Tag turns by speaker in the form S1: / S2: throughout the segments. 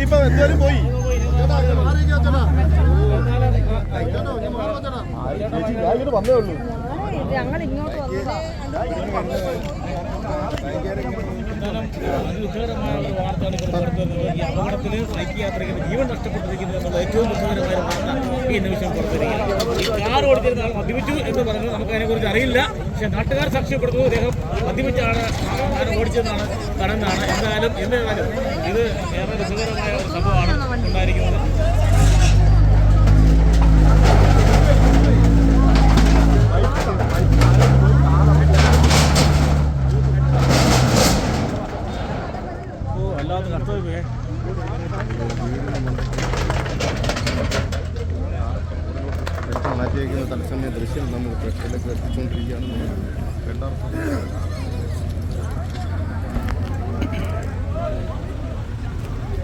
S1: ഇപ്പൊ എന്തായാലും പോയി. വന്നേ ഉള്ളൂ
S2: ഞങ്ങൾ
S3: ബൈക്ക് യാത്രികന് ജീവൻ നഷ്ടപ്പെട്ടിരിക്കുന്നു എന്നുള്ള ഏറ്റവും ദുഃഖകരമായ വാർത്ത ഈ നിമിഷം പുറത്തിരിക്കുകയാണ് ഓടിച്ചിരുന്ന ആൾ മദ്യപിച്ചു എന്ന് പറഞ്ഞു നമുക്ക് അതിനെക്കുറിച്ച് അറിയില്ല. പക്ഷേ നാട്ടുകാർ സാക്ഷ്യപ്പെടുത്തുന്നു. അദ്ദേഹം മദ്യപിച്ചാണ് കാർ ഓടിച്ചതെന്നാണ് കടന്നാണ്. എന്തായാലും എന്തായാലും ഇത് ഏറെ രസകരമായ ഒരു സംഭവമാണ് ഉണ്ടായിരിക്കുന്നത്. ഓ അല്ലാതെ കർത്തവ്യമേ
S1: മാറ്റിയേക്കുന്ന തത്സമയ ദൃശ്യം നമ്മൾ പ്രേക്ഷകരിലേക്ക് എത്തിച്ചുകൊണ്ടിരിക്കുകയാണ്.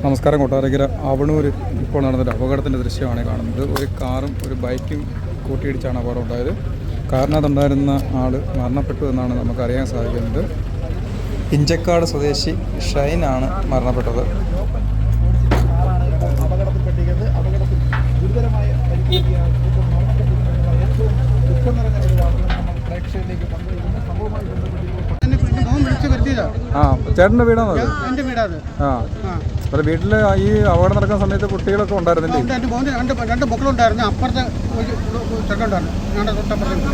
S4: നമസ്കാരം കൊട്ടാരക്കര അവണൂർ ഇപ്പോൾ നടന്നൊരു അപകടത്തിന്റെ ദൃശ്യമാണ് കാണുന്നത്. ഒരു കാറും ഒരു ബൈക്കും കൂട്ടിയിടിച്ചാണ് അപകടം ഉണ്ടായത് കാറിനകത്തുണ്ടായിരുന്ന ആൾ മരണപ്പെട്ടു എന്നാണ് നമുക്കറിയാൻ സാധിക്കുന്നത്. ഇഞ്ചക്കാട് സ്വദേശി ഷൈനാണ് മരണപ്പെട്ടത്. ആ ചേട്ടന്റെ വീടാണോ അത്?
S5: എന്റെ
S4: ആ. അപ്പോൾ വീട്ടിൽ ഈ അപകടം നടക്കുന്ന സമയത്ത് കുട്ടികളൊക്കെ ഉണ്ടായിരുന്നില്ലേ?
S5: ഉണ്ട് എന്റെ മോന് രണ്ട് രണ്ട് മക്കളുണ്ടായിരുന്നു. അപ്പുറത്തെ ഒരു ചെറുണ്ടായിരുന്നു ഞങ്ങളുടെ തൊട്ടപ്പുറത്ത്.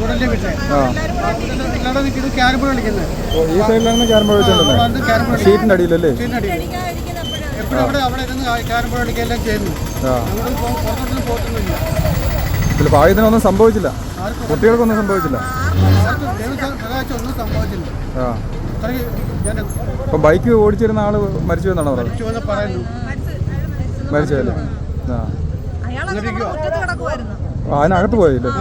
S5: ഉടലിന്റെ വീട്ടിലെ.
S4: ആ.
S5: എല്ലാവരും നിൽക്കുന്നത് ക്യാരംബോൾ കളിക്കുന്നത്
S4: ഓ, ഈ സൈഡിലാണ് ഷീറ്റിന്റെ അടിയിലല്ലേ?
S5: എപ്പോഴും അവിടെ അവിടെ ഇരുന്ന് ക്യാരംബോൾ കളിക്കുകയെല്ലാം ചെയ്യുന്നു.
S4: ആ.
S5: ഞങ്ങൾ പുറത്തോട്ടൊന്നും പോകത്തൊന്നുമില്ല.
S4: ഇതിൽ ഭാഗ്യത്തിനൊന്നും സംഭവിച്ചില്ല. കുട്ടികൾക്കൊന്നും സംഭവിച്ചില്ല.
S5: ആർക്കും ദൈവം സഹായിച്ചൊന്നും സംഭവിച്ചില്ല.
S4: ആ. അപ്പം ബൈക്ക് ഓടിച്ചിരുന്ന ആൾ മരിച്ചു എന്നാണ് പറയുന്നത് മരിച്ചല്ലേ ആ. അതിനകത്ത് പോയില്ലേ?
S5: ആ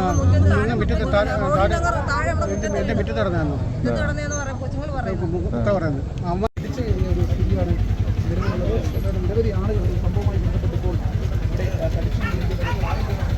S5: ഇങ്ങനെ മുറ്റത്ത് താഴെ താഴെ
S2: താഴെ നമ്മുടെ മുറ്റത്ത്
S5: എന്റെ മുറ്റത്ത് നടന്നായിരുന്നു
S2: മുറ്റത്ത് കിടന്നതെന്ന് പറയാം കൊച്ചുങ്ങൾ പറയുന്നു
S5: മുഖത്ത പറയുന്നത് അമ്മ
S6: തിരിച്ചു കഴിഞ്ഞ ഒരു സ്ഥിതിയാണ് നിലവിലുള്ളത് ഏതാണ്ട് നിരവധി ആളുകൾ ഈ സംഭവവുമായി ബന്ധപ്പെട്ട് ഇപ്പോൾ ഇവിടെ ആ, കലക്ഷൻ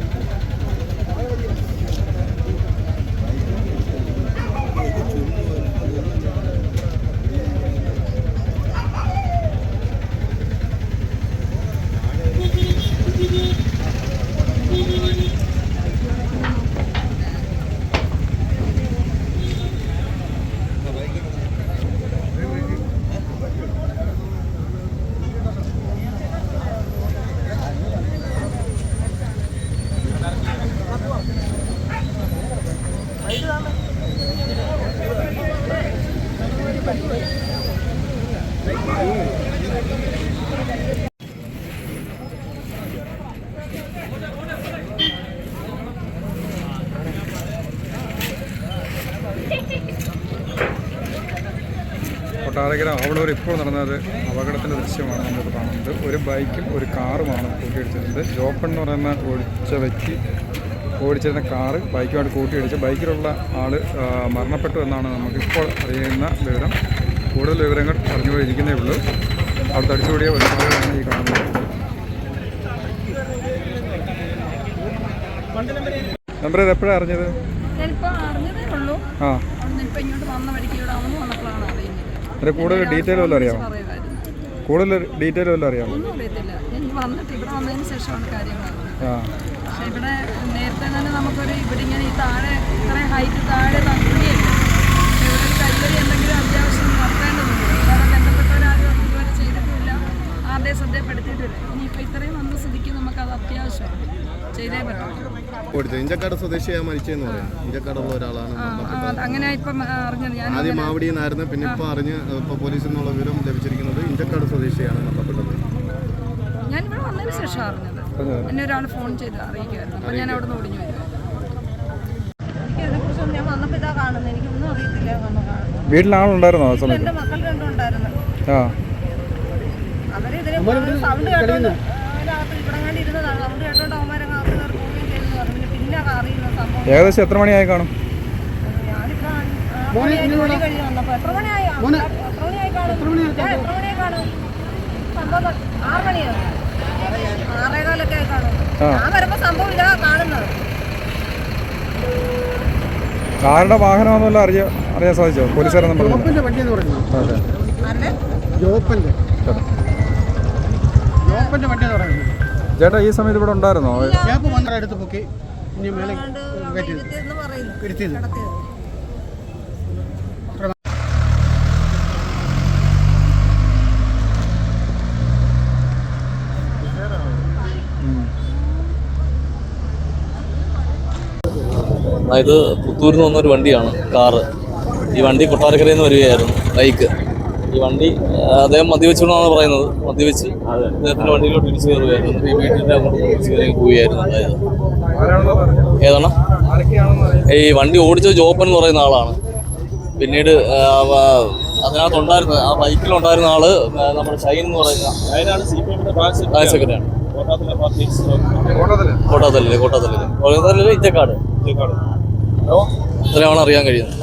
S4: കൊട്ടാരക്കര അവളൂർ ഇപ്പോൾ നടന്നത് അപകടത്തിന്റെ ദൃശ്യമാണ് നമുക്ക് കാണുന്നത്. ഒരു ബൈക്കും ഒരു കാറുമാണ് കൂട്ടിയിടിച്ചിട്ടുണ്ട്. ജോപ്പൺ എന്ന് പറയുന്ന ഒഴിച്ച വ്യക്തി ഓടിച്ചിരുന്ന കാറ് ബൈക്കുമായിട്ട് കൂട്ടിയിടിച്ച് ബൈക്കിലുള്ള ആൾ മരണപ്പെട്ടു എന്നാണ് നമുക്കിപ്പോൾ അറിയുന്ന വിവരം. കൂടുതൽ വിവരങ്ങൾ അറിഞ്ഞുകൊണ്ടിരിക്കുന്നേ ഉള്ളൂ. അവിടെ തടിച്ചുകൂടിയ ഒരു ഈ കാണുന്നത്. നമ്പർ ഇത് എപ്പോഴാണ് അറിഞ്ഞത്? ആ. അതിന് കൂടുതൽ ഡീറ്റെയിൽ വല്ലതും അറിയാമോ? കൂടുതൽ ഡീറ്റെയിൽ വല്ലതും അറിയാമോ?
S2: ഞാൻ ഇവിടെ വന്നതിന് ശേഷമാണ് കാര്യങ്ങൾ പക്ഷെ ഇവിടെ നേരത്തെ തന്നെ നമുക്കൊരു ഇവിടെ ഇങ്ങനെ ഈ താഴെ ഇത്രയും ഹൈറ്റ് താഴെ തങ്ങിയില്ല ഇവിടെ ഒരു എന്തെങ്കിലും അത്യാവശ്യം നടത്തേണ്ടതുണ്ട് വേറെ ബന്ധപ്പെട്ടവരാരും ഇതുവരെ ചെയ്തിട്ടില്ല. ആരുടെയും ശ്രദ്ധപ്പെടുത്തിയിട്ടില്ല ഇനിയിപ്പോൾ ഇത്രയും വന്ന സ്ഥിതിക്ക് നമുക്കത് അത്യാവശ്യമാണ്. ചെയ്തേ
S1: ഇഞ്ചക്കാട് സ്വദേശിയാ മരിച്ചതെന്ന് പറയാം. ഇഞ്ചക്കാടുള്ള ഒരാളാണ്
S2: അങ്ങനെ ഇപ്പം അറിഞ്ഞത്. ഞാൻ
S1: ആദ്യം മാവടിയിൽ നിന്നായിരുന്നു. പിന്നെ ഇപ്പോൾ അറിഞ്ഞ് ഇപ്പോൾ പോലീസിൽ നിന്നുള്ള വിവരം ലഭിച്ചിരിക്കുന്നത് ഇഞ്ചക്കാട് സ്വദേശിയാണ് മരണപ്പെട്ടത്
S2: ഇവിടെ വന്നതിന് ശേഷം അറിഞ്ഞത്. എന്നെ ഒരാൾ ഫോൺ ചെയ്ത് അറിയിക്കുമായിരുന്നു അപ്പോൾ ഞാൻ അവിടെ നിന്ന് ഓടിഞ്ഞു വരും ഇതിനെക്കുറിച്ചൊന്നും ഞാൻ വന്നപ്പോൾ ഇതാ കാണുന്നത് എനിക്കൊന്നും അറിയത്തില്ല വന്ന്
S4: വീട്ടിൽ ആളുണ്ടായിരുന്നോ ആ സമയത്ത്?
S2: എന്റെ മക്കൾ രണ്ടും ഉണ്ടായിരുന്നു
S4: ആ.
S2: അവരിതിന് സൗണ്ട് കേട്ടോണ്ട് രാത്രി ഇവിടെ കണ്ട് ഇരുന്നതാണ്. സൗണ്ട് കേട്ടോണ്ട് അവന്മാരങ്ങ് അകത്ത് കയറി പോവുകയും ചെയ്തെന്ന് പറഞ്ഞു. പിന്നെ അറിയുന്ന സംഭവം.
S4: ഏകദേശം എത്ര മണിയായി കാണും?
S2: എത്ര മണിയായി? കാണും? എത്ര മണിയായി കാണും? സംഭവം ആറ് മണിയാണ് ആറേകാലൊക്കെ ആയി കാണും. ഞാൻ വരുമ്പോ സംഭവം ഇതാ കാണുന്നത്.
S4: ആരുടെ വാഹനമാണെന്നല്ല അറിയാ അറിയാൻ സാധിച്ചോ? പോലീസുകാരെന്നും പറഞ്ഞു
S5: വണ്ടി എന്ന് പറയുന്നത്.
S4: അതെ.
S2: ആരുടെ?
S5: ജോപ്പന്റെ
S4: ചേട്ടാ
S5: വണ്ടി എന്ന് പറയുന്നത്.
S4: ചേട്ടാ ഈ സമയത്ത് ഇവിടെ ഉണ്ടായിരുന്നോ?
S5: എടുത്ത് പൊക്കി. ഇനി മേലെ ഇരുത്തിയത്.
S7: അതായത് പുത്തൂരിൽ നിന്ന് വന്നൊരു വണ്ടിയാണ് കാറ്. ഈ വണ്ടി കൊട്ടാരക്കരയിൽ നിന്ന് വരികയായിരുന്നു ബൈക്ക്. ഈ വണ്ടി അദ്ദേഹം മദ്യവെച്ചുകൊണ്ടാണ് പറയുന്നത്. മദ്യവെച്ച് അദ്ദേഹത്തിന്റെ വണ്ടിയിലോട്ട് ഇടിച്ചു കയറുകയായിരുന്നു. ഈ വീട്ടിന്റെ അങ്ങോട്ട് ഇടിച്ചു കയറി പോവുകയായിരുന്നു അതായത്. ഏതാണ്? ഈ വണ്ടി ഓടിച്ച ജോപ്പൻ എന്ന് പറയുന്ന ആളാണ്. പിന്നീട് അതിനകത്തുണ്ടായിരുന്ന ആ ബൈക്കിലുണ്ടായിരുന്ന ആൾ നമ്മുടെ ഷൈൻ എന്ന് പറയുന്ന സെക്രട്ടറിയാണ്
S3: കോട്ടാത്തല്ലേ
S7: കോട്ടാത്തല്ലേ കോട്ടാത്തല്ലേ കോട്ടാത്തല്ലിൽ ഇറ്റക്കാട്. ഇത്രയാണ് അറിയാൻ കഴിയുന്നത്